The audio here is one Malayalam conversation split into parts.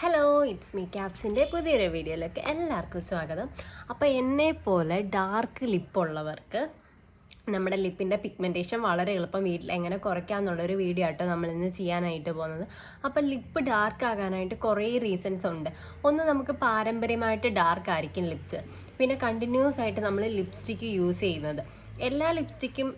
ഹലോ ഇറ്റ്സ് മീ ക്യാപ്സിന്റെ പുതിയൊരു വീഡിയോയിലേക്ക് എല്ലാവർക്കും സ്വാഗതം. അപ്പോൾ എന്നെ പോലെ ഡാർക്ക് ലിപ്പുള്ളവർക്ക് നമ്മുടെ ലിപ്പിന്റെ പിഗ്മെന്റേഷൻ വളരെ എളുപ്പം വീട്ടിൽ എങ്ങനെ കുറയ്ക്കാമെന്നുള്ളൊരു വീഡിയോ ആട്ടോ നമ്മൾ ഇന്ന് ചെയ്യാനായിട്ട് പോകുന്നത്. അപ്പോൾ ലിപ്പ് ഡാർക്ക് ആകാനായിട്ട് കുറേ റീസൺസ് ഉണ്ട്. ഒന്ന് നമുക്ക് പാരമ്പര്യമായിട്ട് ഡാർക്ക് ആയിരിക്കും ലിപ്സ് പിന്നെ കണ്ടിന്യൂസ് ആയിട്ട് നമ്മൾ ലിപ്സ്റ്റിക്ക് യൂസ് ചെയ്യുന്നത്. എല്ലാ ലിപ്സ്റ്റിക്കും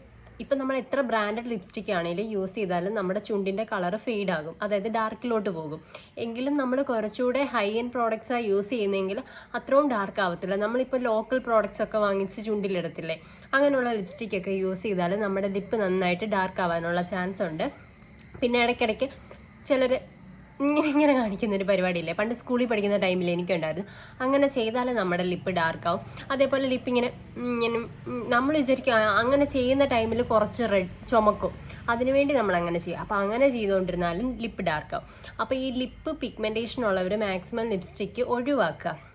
ഇപ്പം നമ്മൾ എത്ര ബ്രാൻഡഡ് ലിപ്സ്റ്റിക് ആണെങ്കിലും യൂസ് ചെയ്താലും നമ്മുടെ ചുണ്ടിന്റെ കളർ ഫെയ്ഡ് ആകും. അതായത് ഡാർക്കിലോട്ട് പോകും. എങ്കിലും നമ്മൾ കുറച്ചുകൂടെ ഹൈ എൻഡ് പ്രോഡക്റ്റ്സാണ് യൂസ് ചെയ്യുന്നതെങ്കിൽ അത്രയും ഡാർക്ക് ആവത്തില്ല. നമ്മളിപ്പോൾ ലോക്കൽ പ്രോഡക്റ്റ്സ് ഒക്കെ വാങ്ങിച്ച് ചുണ്ടിലിടത്തില്ലേ അങ്ങനെയുള്ള ലിപ്സ്റ്റിക് ഒക്കെ യൂസ് ചെയ്താൽ നമ്മുടെ ലിപ്പ് നന്നായിട്ട് ഡാർക്ക് ആവാനുള്ള ചാൻസ് ഉണ്ട്. പിന്നെ ഇടയ്ക്കിടയ്ക്ക് ചിലർ ഇങ്ങനെ ഇങ്ങനെ കാണിക്കുന്ന ഒരു പരിപാടിയില്ലേ? പണ്ട് സ്കൂളിൽ പഠിക്കുന്ന ടൈമിൽ എനിക്കുണ്ടായിരുന്നു. അങ്ങനെ ചെയ്താൽ നമ്മുടെ ലിപ്പ് ഡാർക്കാവും. അതേപോലെ ലിപ്പ് ഇങ്ങനെ ഇങ്ങനെ നമ്മൾ വിചാരിക്കുക അങ്ങനെ ചെയ്യുന്ന ടൈമിൽ കുറച്ച് റെഡ് ചുമക്കും. അതിനുവേണ്ടി നമ്മൾ അങ്ങനെ ചെയ്യും. അപ്പോൾ അങ്ങനെ ചെയ്തുകൊണ്ടിരുന്നാലും ലിപ്പ് ഡാർക്കാവും. അപ്പോൾ ഈ ലിപ്പ് പിഗ്മെന്റേഷൻ ഉള്ളവർ മാക്സിമം ലിപ്സ്റ്റിക്ക് ഒഴിവാക്കുക.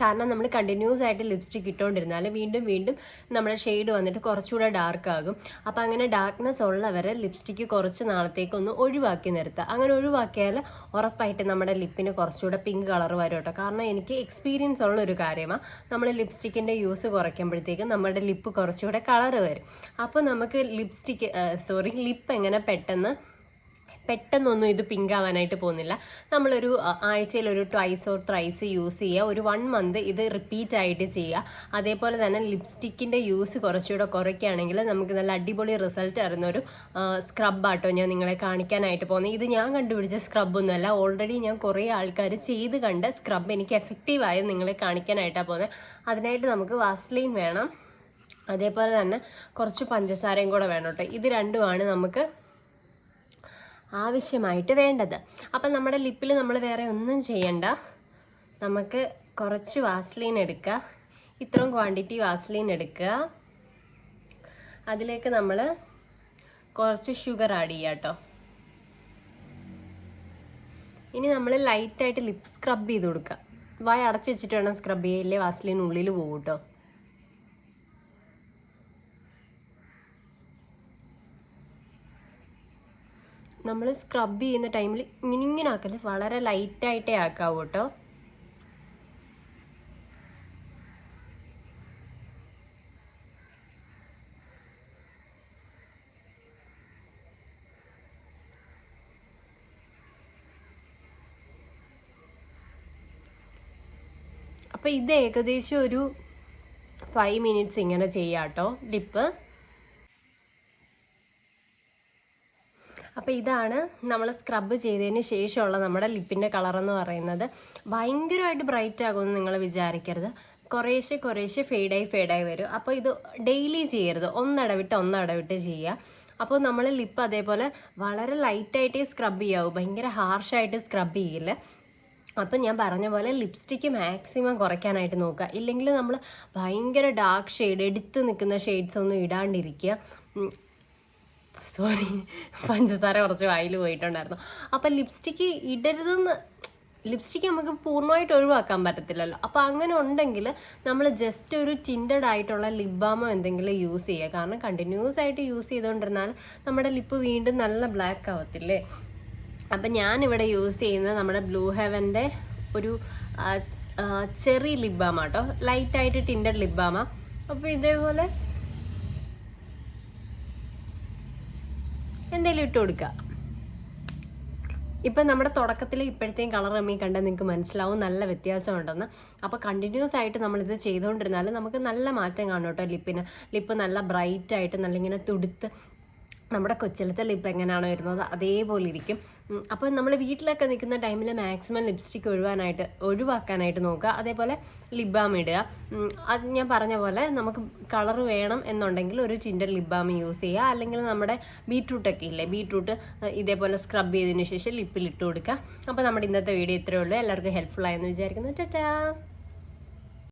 കാരണം നമ്മൾ കണ്ടിന്യൂസ് ആയിട്ട് ലിപ്സ്റ്റിക് ഇട്ടുകൊണ്ടിരുന്നാൽ വീണ്ടും വീണ്ടും നമ്മുടെ ഷെയ്ഡ് വന്നിട്ട് കുറച്ചുകൂടെ ഡാർക്ക് ആകും. അപ്പോൾ അങ്ങനെ ഡാർക്ക്നെസ് ഉള്ളവരെ ലിപ്സ്റ്റിക്ക് കുറച്ച് നാളത്തേക്ക് ഒന്ന് ഒഴിവാക്കി നിർത്തുക അങ്ങനെ ഒഴിവാക്കിയാൽ ഉറപ്പായിട്ട് നമ്മുടെ ലിപ്പിന് കുറച്ചുകൂടെ പിങ്ക് കളർ വരും കേട്ടോ. കാരണം എനിക്ക് എക്സ്പീരിയൻസ് ഉള്ള ഒരു കാര്യമാണ് നമ്മൾ ലിപ്സ്റ്റിക്കിന്റെ യൂസ് കുറയ്ക്കുമ്പോഴത്തേക്കും നമ്മുടെ ലിപ്പ് കുറച്ചുകൂടെ കളർ വരും. അപ്പോൾ നമുക്ക് ലിപ്സ്റ്റിക്ക് സോറി ലിപ്പ് എങ്ങനെ പെട്ടെന്ന് പെട്ടെന്നൊന്നും ഇത് പിങ്ക് ആവാനായിട്ട് പോകുന്നില്ല. നമ്മളൊരു ആഴ്ചയിൽ ഒരു ട്വൈസ് ഓർ ത്രൈസ് യൂസ് ചെയ്യുക. ഒരു വൺ മന്ത് ഇത് റിപ്പീറ്റ് ആയിട്ട് ചെയ്യുക. അതേപോലെ തന്നെ ലിപ്സ്റ്റിക്കിന്റെ യൂസ് കുറച്ചുകൂടെ കുറയ്ക്കുകയാണെങ്കിൽ നമുക്ക് നല്ല അടിപൊളി റിസൾട്ട് തരുന്ന ഒരു സ്ക്രബ് ആട്ടോ ഞാൻ നിങ്ങളെ കാണിക്കാനായിട്ട് പോകുന്നത്. ഇത് ഞാൻ കണ്ടുപിടിച്ച സ്ക്രബൊന്നുമല്ല ഓൾറെഡി ഞാൻ കുറേ ആൾക്കാർ ചെയ്ത് കണ്ട സ്ക്രബ് എനിക്ക് എഫക്റ്റീവായി നിങ്ങളെ കാണിക്കാനായിട്ടാണ് പോകുന്നത്. അതിനായിട്ട് നമുക്ക് വാസ്ലീൻ വേണം. അതേപോലെ തന്നെ കുറച്ച് പഞ്ചസാരയും കൂടെ വേണം കേട്ടോ. ഇത് രണ്ടുമാണ് നമുക്ക് ആവശ്യമായിട്ട് വേണ്ടത്. അപ്പം നമ്മുടെ ലിപ്പിൽ നമ്മൾ വേറെ ഒന്നും ചെയ്യണ്ട. നമുക്ക് കുറച്ച് വാസ്ലീൻ എടുക്കുക. ഇത്രയും ക്വാണ്ടിറ്റി വാസ്ലീൻ എടുക്കുക. അതിലേക്ക് നമ്മൾ കുറച്ച് ഷുഗർ ആഡ് ചെയ്യുക കേട്ടോ. ഇനി നമ്മൾ ലൈറ്റായിട്ട് ലിപ്പ് സ്ക്രബ് ചെയ്ത് കൊടുക്കുക. വായ അടച്ചു വെച്ചിട്ട് വേണം സ്ക്രബ് ചെയ്യല്ലേ? വാസ്ലീൻ ഉള്ളിൽ പോകും കേട്ടോ. നമ്മൾ സ്ക്രബ് ചെയ്യുന്ന ടൈമിൽ ഇങ്ങനെ ഇങ്ങനെ ആക്കൽ വളരെ ലൈറ്റായിട്ടേ ആക്കാവൂ കേട്ടോ അപ്പോൾ ഇത് ഏകദേശം ഒരു ഫൈവ് മിനിറ്റ്സ് ഇങ്ങനെ ചെയ്യാം കേട്ടോ ലിപ്പ് അപ്പോൾ ഇതാണ് നമ്മൾ സ്ക്രബ് ചെയ്തതിന് ശേഷമുള്ള നമ്മുടെ ലിപ്പിന്റെ കളർ എന്ന് പറയുന്നത്. ഭയങ്കരമായിട്ട് ബ്രൈറ്റ് ആകുമെന്ന് നിങ്ങൾ വിചാരിക്കരുത്. കുറേശ്ശെ കുറേശ്ശെ ഫെയ്ഡായി ഫെയ്ഡായി വരും. അപ്പോൾ ഇത് ഡെയിലി ചെയ്യരുത്. ഒന്നിടവിട്ട് ഒന്നിടവിട്ട് ചെയ്യുക. അപ്പോൾ നമ്മൾ ലിപ്പ് അതേപോലെ വളരെ ലൈറ്റായിട്ടേ സ്ക്രബ് ചെയ്യാവൂ. ഭയങ്കര ഹാർഷായിട്ട് സ്ക്രബ് ചെയ്യില്ല അപ്പം ഞാൻ പറഞ്ഞ പോലെ ലിപ്സ്റ്റിക്ക് മാക്സിമം കുറയ്ക്കാനായിട്ട് നോക്കുക. ഇല്ലെങ്കിൽ നമ്മൾ ഭയങ്കര ഡാർക്ക് ഷെയ്ഡ് എടുത്ത് നിൽക്കുന്ന ഷെയ്ഡ്സ് ഒന്നും ഇടാണ്ടിരിക്കുക. സോറി പഞ്ചസാര കുറച്ച് വായിൽ പോയിട്ടുണ്ടായിരുന്നു. അപ്പം ലിപ്സ്റ്റിക്ക് ഇടരുതെന്ന് ലിപ്സ്റ്റിക്ക് നമുക്ക് പൂർണമായിട്ട് ഒഴിവാക്കാൻ പറ്റത്തില്ലല്ലോ. അപ്പോൾ അങ്ങനെ ഉണ്ടെങ്കിൽ നമ്മൾ ജസ്റ്റ് ഒരു ടിന്റഡ് ആയിട്ടുള്ള ലിപ് ബാമോ എന്തെങ്കിലും യൂസ് ചെയ്യുക. കാരണം കണ്ടിന്യൂസ് ആയിട്ട് യൂസ് ചെയ്തുകൊണ്ടിരുന്നാൽ നമ്മുടെ ലിപ്പ് വീണ്ടും നല്ല ബ്ലാക്ക് ആവത്തില്ലേ? അപ്പം ഞാനിവിടെ യൂസ് ചെയ്യുന്നത് നമ്മുടെ ബ്ലൂ ഹെവന്റെ ഒരു ചെറി ലിപ് ബാമാട്ടോ ലൈറ്റായിട്ട് ടിന്റഡ് ലിപ് ബാമാണ് അപ്പോൾ ഇതേപോലെ എന്തെങ്കിലും ഇട്ട് കൊടുക്കുക. ഇപ്പം നമ്മുടെ തുടക്കത്തിൽ ഇപ്പോഴത്തെയും കളർ റമ്മി കണ്ടാൽ നിങ്ങൾക്ക് മനസ്സിലാവും നല്ല വ്യത്യാസമുണ്ടെന്ന്. അപ്പോൾ കണ്ടിന്യൂസ് ആയിട്ട് നമ്മളിത് ചെയ്തുകൊണ്ടിരുന്നാൽ നമുക്ക് നല്ല മാറ്റം കാണും കേട്ടോ ലിപ്പിന്. ലിപ്പ് നല്ല ബ്രൈറ്റ് ആയിട്ട് നല്ല ഇങ്ങനെ തുടുത്ത് നമ്മുടെ കൊച്ചിലത്തെ ലിപ്പ് എങ്ങനെയാണോ വരുന്നത് അതേപോലെ ഇരിക്കും. അപ്പോൾ നമ്മൾ വീട്ടിലൊക്കെ നിൽക്കുന്ന ടൈമിൽ മാക്സിമം ലിപ്സ്റ്റിക് ഒഴിവാനായിട്ട് ഒഴിവാക്കാനായിട്ട് നോക്കുക. അതേപോലെ ലിപ് ബാം ഇടുക. അത് ഞാൻ പറഞ്ഞ പോലെ നമുക്ക് കളർ വേണം എന്നുണ്ടെങ്കിൽ ഒരു ചിന്റർ ലിപ് ബാം യൂസ് ചെയ്യുക. അല്ലെങ്കിൽ നമ്മുടെ ബീട്രൂട്ടൊക്കെ ഇല്ലേ ബീട്രൂട്ട് ഇതേപോലെ സ്ക്രബ് ചെയ്തതിന് ശേഷം ലിപ്പിൽ ഇട്ട് കൊടുക്കുക. അപ്പോൾ നമ്മുടെ ഇന്നത്തെ വീഡിയോ ഇത്രയേ ഉള്ളൂ. എല്ലാവർക്കും ഹെൽപ്ഫുൾ ആയെന്ന് വിചാരിക്കുന്നു. ടാറ്റാ!